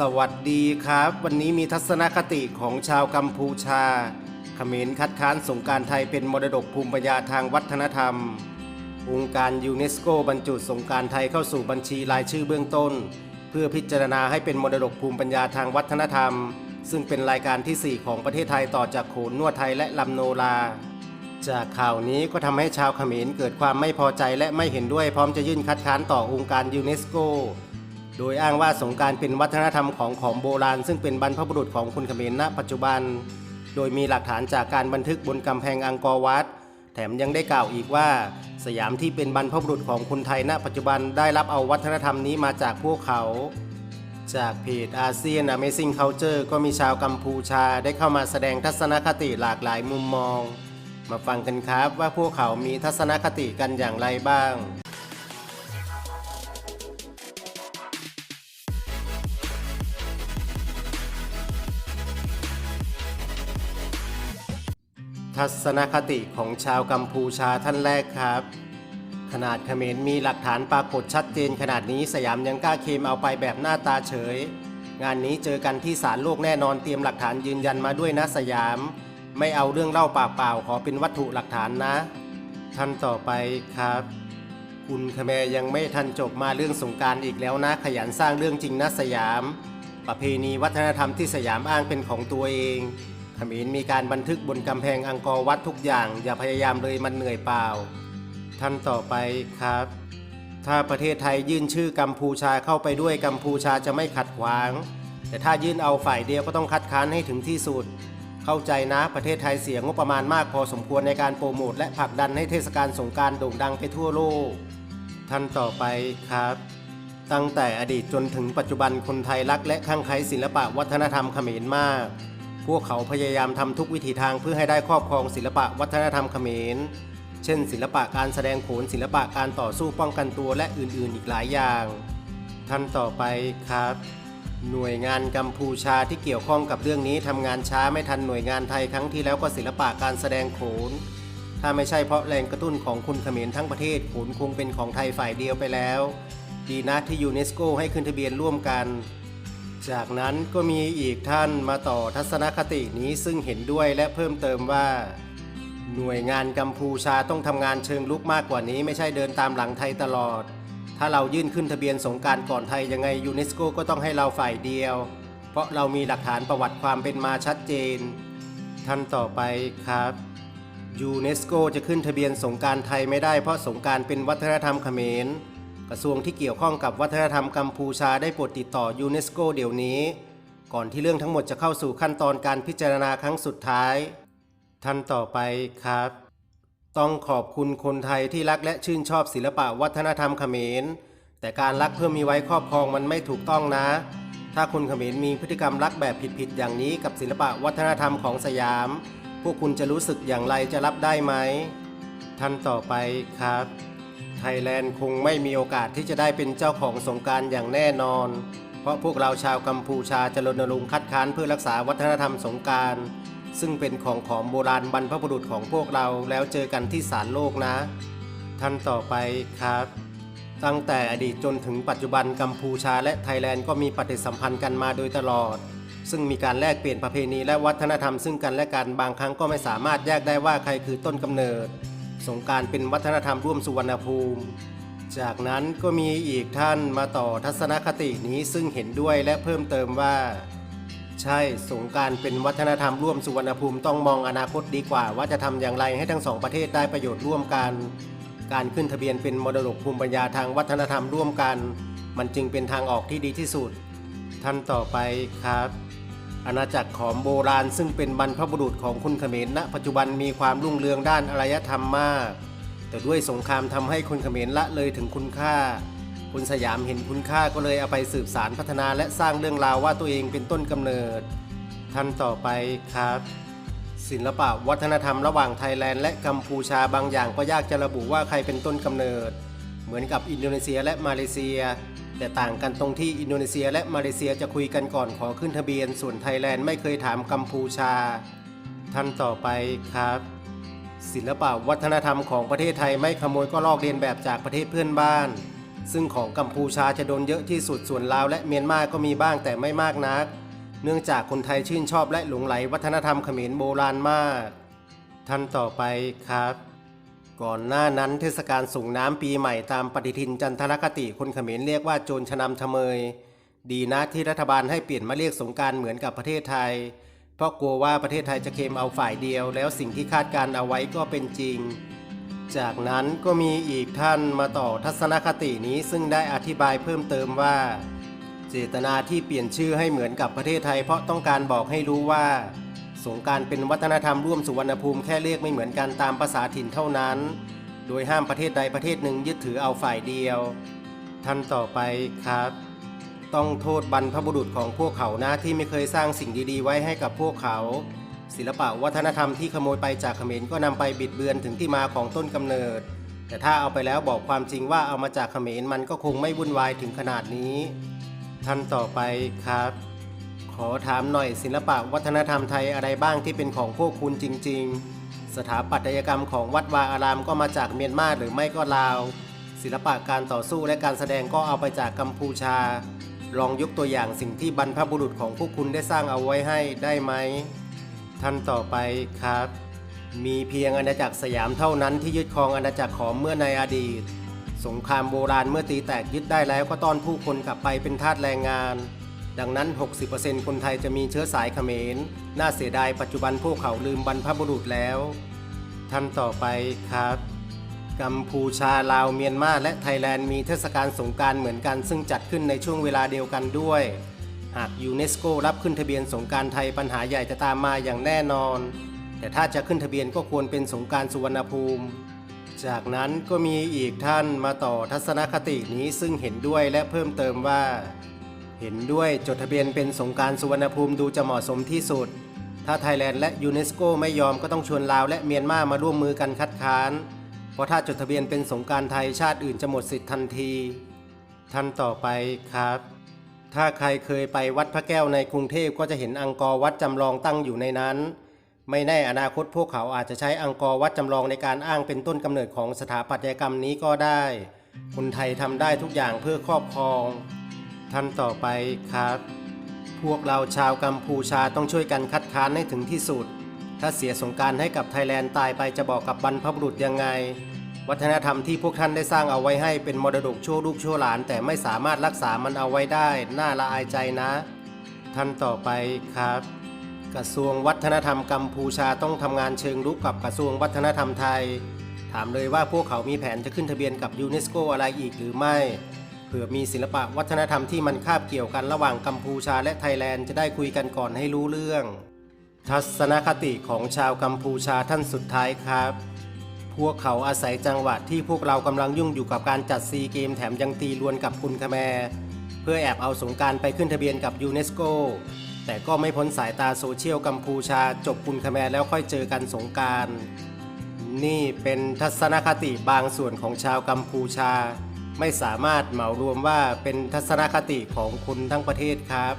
สวัสดีครับ วันนี้มีทัศนคติของชาวกัมพูชาเขมรคัดค้านสงการไทยเป็นมรดกภูมิปัญญาทางวัฒนธรรม องค์การยูเนสโกบรรจุสงการไทยเข้าสู่บัญชีรายชื่อเบื้องต้น เพื่อพิจารณาให้เป็นมรดกภูมิปัญญาทางวัฒนธรรม ซึ่งเป็นรายการที่ 4 ของประเทศไทยต่อจากโขนนวดไทยและลำโนรา จากข่าวนี้ก็ทำให้ชาวเขมรเกิดความไม่พอใจและไม่เห็นด้วยพร้อมจะยื่นคัดค้านต่อองค์การยูเนสโก โดยอ้างว่าสงการเป็นวัฒนธรรมของของโบราณ ซึ่งเป็นบรรพบุรุษของคนเขมรณปัจจุบัน โดยมีหลักฐานจากการบันทึกบนกำแพงอังกอร์วัด แถมยังได้กล่าวอีกว่า สยามที่เป็นบรรพบุรุษของคนไทยณ ปัจจุบันได้รับเอาวัฒนธรรมนี้มาจากพวกเขา จากเพจอาเซียน Amazing Culture ก็มีชาวกัมพูชาได้เข้ามาแสดงทัศนคติหลากหลายมุมมอง มาฟังกันครับว่าพวกเขามีทัศนคติกันอย่างไรบ้าง ทัศนคติของชาวกัมพูชาท่านแรกครับ ขนาดเขมรมีหลักฐานปรากฏชัดเจนขนาดนี้สยามยังกล้าเคมเอาไปแบบหน้าตาเฉย งานนี้เจอกันที่ศาลโลกแน่นอนเตรียมหลักฐานยืนยันมาด้วยนะสยาม ไม่เอาเรื่องเล่าปากเปล่าขอเป็นวัตถุหลักฐานนะ ท่านต่อไปครับ คุณขแมยังไม่ทันจบมาเรื่องสงการอีกแล้วนะ ขยันสร้างเรื่องจริงนะสยาม ประเพณีวัฒนธรรมที่สยามอ้างเป็นของตัวเอง ขมรมีการบันทึกบนกำแพงอังกอร์วัดทุกอย่าง อย่าพยายามเลยมันเหนื่อยเปล่า ท่านต่อไปครับ ถ้าประเทศไทยยื่นชื่อกัมพูชาเข้าไปด้วยกัมพูชาจะไม่ขัดขวาง แต่ถ้ายื่นเอาฝ่ายเดียวก็ต้องคัดค้านให้ถึงที่สุด เข้าใจนะประเทศไทยเสียงบประมาณมากพอสมควรในการโปรโมทและผลักดันให้เทศกาลสงการโด่งดังไปทั่วโลก ท่านต่อไปครับตั้งแต่อดีตจนถึงปัจจุบันคนไทยรักและข้างใครศิลปะวัฒนธรรมเขมรมาก วกเขาพยายามทำทุกวิถีทางเพื่อให้ได้ครอบครองศิลปะวัฒนธรรมเขมร เช่น ศิลปะการแสดงโขนศิลปะการต่อสู้ป้องกันตัวและอื่นๆ อีกหลายอย่างท่านต่อไปครับ หน่วยงานกัมพูชาที่เกี่ยวข้องกับเรื่องนี้ทำงานช้าไม่ทันหน่วยงานไทยครั้งที่แล้วก็ศิลปะการแสดงโขน ถ้าไม่ใช่เพราะแรงกระตุ้นของคุณเขมรทั้งประเทศโขนคงเป็นของไทยฝ่ายเดียวไปแล้ว ดีนะที่ยูเนสโกให้ขึ้นทะเบียนร่วมกัน จากนั้นก็มีอีกท่านมาต่อทัศนคตินี้ซึ่งเห็นด้วยและเพิ่มเติมว่า หน่วยงานกัมพูชาต้องทำงานเชิงลุกมากกว่านี้ไม่ใช่เดินตามหลังไทยตลอด ถ้าเรายื่นขึ้นทะเบียนสงการก่อนไทยยังไงยูเนสโกก็ต้องให้เราฝ่ายเดียว เพราะเรามีหลักฐานประวัติความเป็นมาชัดเจน ท่านต่อไปครับยูเนสโกจะขึ้นทะเบียนสงการไทยไม่ได้เพราะสงการเป็นวัฒนธรรมเขมร กระทรวงที่เกี่ยวข้องกับวัฒนธรรมกัมพูชาได้โปรดติดต่อยูเนสโกเดี๋ยวนี้ ก่อนที่เรื่องทั้งหมดจะเข้าสู่ขั้นตอนการพิจารณาครั้งสุดท้าย ท่านต่อไปครับ ต้องขอบคุณคนไทยที่รักและชื่นชอบศิลปะวัฒนธรรมเขมร แต่การรักเพื่อมีไว้ครอบครองมันไม่ถูกต้องนะ ถ้าคนเขมรมีพฤติกรรมรักแบบผิดๆอย่างนี้กับศิลปะวัฒนธรรมของสยาม พวกคุณจะรู้สึกอย่างไรจะรับได้ไหมท่านต่อไปครับ ไทยแลนด์คงไม่มีโอกาสที่จะได้เป็นเจ้าของสงการอย่างแน่นอน เพราะพวกเราชาวกัมพูชาจะรณรงค์คัดค้านเพื่อรักษาวัฒนธรรมสงการซึ่งเป็นของของโบราณบรรพบุรุษของพวกเราแล้วเจอกันที่ศาลโลกนะ ท่านต่อไปครับ ตั้งแต่อดีตจนถึงปัจจุบันกัมพูชาและไทยแลนด์ก็มีปฏิสัมพันธ์กันมาโดยตลอด ซึ่งมีการแลกเปลี่ยนประเพณีและวัฒนธรรมซึ่งกันและกันบางครั้งก็ไม่สามารถแยกได้ว่าใครคือต้นกำเนิด สงการเป็นวัฒนธรรมร่วมสุวรรณภูมิ จากนั้นก็มีอีกท่านมาต่อทัศนคตินี้ซึ่งเห็นด้วยและเพิ่มเติมว่า ใช่สงการเป็นวัฒนธรรมร่วมสุวรรณภูมิต้องมองอนาคตดีกว่า ว่าจะทำอย่างไรให้ทั้งสองประเทศได้ประโยชน์ร่วมกัน การขึ้นทะเบียนเป็นมรดกภูมิปัญญาทางวัฒนธรรมร่วมกัน มันจึงเป็นทางออกที่ดีที่สุด ท่านต่อไปครับ อาณาจักรของโบราณซึ่งเป็นบรรพบุรุษของคนเขมรณปัจจุบันมีความรุ่งเรืองด้านอารยธรรมมาก แต่ด้วยสงครามทำให้คนเขมรละเลยถึงคุณค่าคุณสยามเห็นคุณค่าก็เลยเอาไปสืบสารพัฒนาและสร้างเรื่องราวว่าตัวเองเป็นต้นกำเนิดท่านต่อไปครับ ศิลปะวัฒนธรรมระหว่างไทยแลนด์และกัมพูชาบางอย่างก็ยากจะระบุว่าใครเป็นต้นกำเนิด เหมือนกับอินโดนีเซียและมาเลเซีย แต่ต่างกันตรงที่อินโดนีเซียและมาเลเซียจะคุยกันก่อนขอขึ้นทะเบียน ส่วนไทยแลนด์ไม่เคยถามกัมพูชา ท่านต่อไปครับ ศิลปะวัฒนธรรมของประเทศไทยไม่ขโมยก็ลอกเลียนแบบจากประเทศเพื่อนบ้าน ซึ่งของกัมพูชาจะโดนเยอะที่สุดส่วนลาวและเมียนมาก็มีบ้างแต่ไม่มากนัก เนื่องจากคนไทยชื่นชอบและหลงไหลวัฒนธรรมเขมรโบราณมาก ท่านต่อไปครับ ก่อนหน้านั้นเทศกาลส่งน้ำปีใหม่ตามปฏิทินจันทรคติคนเขมรเรียกว่าโจรชนำชะเมย ดีนะที่รัฐบาลให้เปลี่ยนมาเรียกสงการเหมือนกับประเทศไทย เพราะกลัวว่าประเทศไทยจะเคมเอาฝ่ายเดียว แล้วสิ่งที่คาดการเอาไว้ก็เป็นจริง จากนั้นก็มีอีกท่านมาต่อทัศนคตินี้ซึ่งได้อธิบายเพิ่มเติมว่า เจตนาที่เปลี่ยนชื่อให้เหมือนกับประเทศไทย เพราะต้องการบอกให้รู้ว่า สงการเป็นวัฒนธรรมร่วมสุวรรณภูมิแค่เรียกไม่เหมือนกันตามภาษาถิ่นเท่านั้น โดยห้ามประเทศใดประเทศหนึ่งยึดถือเอาฝ่ายเดียว ท่านต่อไปครับ ต้องโทษบรรพบุรุษของพวกเขานะที่ไม่เคยสร้างสิ่งดีๆ ไว้ให้กับพวกเขา ศิลปะวัฒนธรรมที่ขโมยไปจากเขมรก็นำไปบิดเบือนถึงที่มาของต้นกำเนิด แต่ถ้าเอาไปแล้วบอกความจริงว่าเอามาจากเขมรมันก็คงไม่วุ่นวายถึงขนาดนี้ ท่านต่อไปครับ ขอถามหน่อยศิลปะวัฒนธรรมไทยอะไรบ้างที่เป็นของพวกคุณจริง ๆ สถาปัตยกรรมของวัดวาอารามก็มาจากเมียนมาหรือไม่ก็ลาว ศิลปะการต่อสู้และการแสดงก็เอาไปจากกัมพูชา ลองยกตัวอย่างสิ่งที่บรรพบุรุษของพวกคุณได้สร้างเอาไว้ให้ได้ไหมท่านต่อไปครับ มีเพียงอาณาจักรสยามเท่านั้นที่ยึดครองอาณาจักรขอมเมื่อในอดีต สงครามโบราณเมื่อตีแตกยึดได้แล้วก็ต้อนผู้คนกลับไปเป็นทาสแรงงาน ดังนั้น 60%คนไทยจะมีเชื้อสายเขมร น่าเสียดายปัจจุบันพวกเขาลืมบรรพบุรุษแล้วท่านต่อไปครับ กัมพูชาลาวเมียนมาและไทยแลนด์มีเทศกาลสงการเหมือนกัน ซึ่งจัดขึ้นในช่วงเวลาเดียวกันด้วย หากยูเนสโกรับขึ้นทะเบียนสงการไทยปัญหาใหญ่จะตามมาอย่างแน่นอน แต่ถ้าจะขึ้นทะเบียนก็ควรเป็นสงการสุวรรณภูมิ จากนั้นก็มีอีกท่านมาต่อทัศนคตินี้ซึ่งเห็นด้วยและเพิ่มเติมว่า เห็นด้วยจดทะเบียนเป็นสงการสุวรรณภูมิดูจะเหมาะสมที่สุด ถ้าไทยแลนด์และยูเนสโกไม่ยอมก็ต้องชวนลาวและเมียนมามาร่วมมือกันคัดค้าน เพราะถ้าจดทะเบียนเป็นสงการไทยชาติอื่นจะหมดสิทธิ์ทันที ท่านต่อไปครับ ถ้าใครเคยไปวัดพระแก้วในกรุงเทพก็จะเห็นอังกอร์วัดจำลองตั้งอยู่ในนั้น ไม่แน่อนาคตพวกเขาอาจจะใช้อังกอร์วัดจำลองในการอ้างเป็นต้นกำเนิดของสถาปัตยกรรมนี้ก็ได้ คนไทยทำได้ทุกอย่างเพื่อครอบครอง ท่านต่อไปครับ พวกเราชาวกัมพูชาต้องช่วยกันคัดค้านให้ถึงที่สุด ถ้าเสียสงการให้กับไทยแลนด์ตายไปจะบอกกับบรรพบุรุษยังไง วัฒนธรรมที่พวกท่านได้สร้างเอาไว้ให้เป็นมรดกชั่วลูกชั่วหลาน แต่ไม่สามารถรักษามันเอาไว้ได้ น่าละอายใจนะ ท่านต่อไปครับ กระทรวงวัฒนธรรมกัมพูชาต้องทำงานเชิงรุกกับกระทรวงวัฒนธรรมไทย ถามเลยว่าพวกเขามีแผนจะขึ้นทะเบียนกับยูเนสโกอะไรอีกหรือไม่ เผื่อมีศิลปะวัฒนธรรมที่มันคาบเกี่ยวกันระหว่างกัมพูชาและไทยแลนด์จะได้คุยกันก่อนให้รู้เรื่อง ทัศนคติของชาวกัมพูชาท่านสุดท้ายครับ พวกเขาอาศัยจังหวะที่พวกเรากำลังยุ่งอยู่กับการจัดซีเกมแถมยังตีลวนกับคุณคแมเพื่อแอบเอาสงการไปขึ้นทะเบียนกับยูเนสโกแต่ก็ไม่พ้นสายตาโซเชียลกัมพูชาจบคุณคแมแล้วค่อยเจอกันสงการนี่เป็นทัศนคติบางส่วนของชาวกัมพูชา ไม่สามารถเหมารวมว่าเป็นทัศนคติของคุณทั้งประเทศครับ